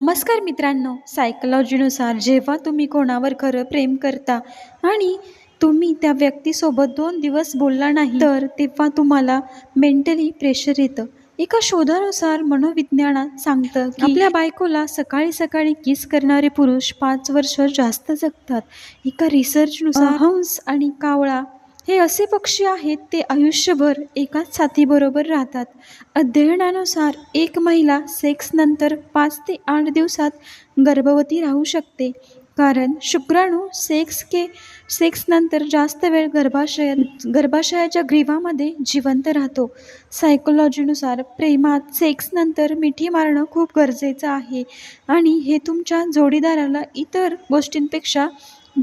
नमस्कार मित्रांनो सायकलॉजीनुसार जेव्हा तुम्ही कोणावर खरं प्रेम करता आणि तुम्ही त्या व्यक्तीसोबत दोन दिवस बोलला नाही तर तेव्हा तुम्हाला मेंटली प्रेशर येतं. एका शोधानुसार मनोविज्ञानात सांगतं की आपल्या बायकोला सकाळी सकाळी किस करणारे पुरुष पाच वर्ष जास्त जगतात. एका रिसर्चनुसार हंस आणि कावळा हे असे पक्षी आहेत ते आयुष्यभर एकाच साथीबरोबर राहतात. अध्ययनानुसार एक महिला सेक्सनंतर पाच ते आठ दिवसात गर्भवती राहू शकते. कारण शुक्राणू सेक्स के सेक्सनंतर जास्त वेळ गर्भाशयात गर्भाशयाच्या ग्रीवामध्ये जिवंत राहतो. सायकोलॉजीनुसार प्रेमात सेक्सनंतर मिठी मारणं खूप गरजेचं आहे आणि हे तुमच्या जोडीदाराला इतर गोष्टींपेक्षा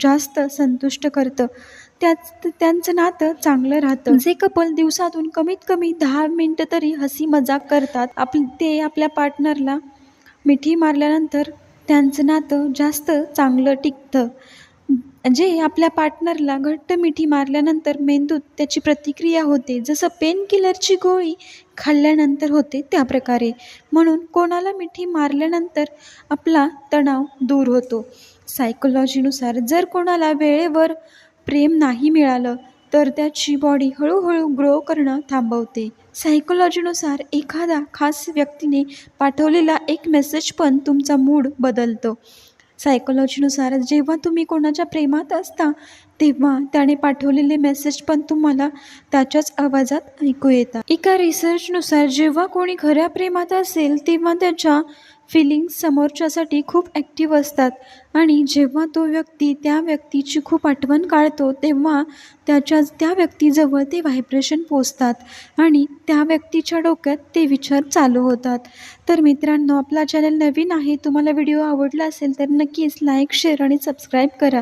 जास्त संतुष्ट करतं. त्याच त्यांचं नातं चांगलं राहतं. जे कपल दिवसातून कमीत कमी दहा मिनटं तरी हसी मजाक करतात. आप ते आपल्या पार्टनरला मिठी मारल्यानंतर त्यांचं नातं जास्त चांगलं टिकतं. जे आपल्या पार्टनरला घट्ट मिठी मारल्यानंतर मेंदूत त्याची प्रतिक्रिया होते. जसं पेन किलरची गोळी खाल्ल्यानंतर होते त्या प्रकारे म्हणून कोणाला मिठी मारल्यानंतर आपला तणाव दूर होतो. सायकोलॉजीनुसार जर कोणाला वेळेवर प्रेम नाही मिळालं तर त्याची बॉडी हळूहळू ग्रो करणं थांबवते. सायकोलॉजीनुसार एखादा खास व्यक्तीने पाठवलेला एक मेसेज पण तुमचा मूड बदलतो. सायकोलॉजीनुसार जेव्हा तुम्ही कोणाच्या प्रेमात असता तेव्हा त्याने पाठवलेले मेसेज पण तुम्हाला त्याच्याच आवाजात ऐकू येतात. एका रिसर्चनुसार जेव्हा कोणी खऱ्या प्रेमात असेल तेव्हा त्याच्या फिलिंग्स समोरच्यासाठी खूप ॲक्टिव्ह असतात. आणि जेव्हा तो व्यक्ती त्या व्यक्तीची खूप आठवण काढतो तेव्हा त्याच्या त्या व्यक्तीजवळ ते व्हायब्रेशन पोचतात आणि त्या व्यक्तीच्या डोक्यात ते विचार चालू होतात. तर मित्रांनो आपला चॅनल नवीन आहे तुम्हाला व्हिडिओ आवडला असेल तर नक्कीच लाईक शेअर आणि सबस्क्राईब करा.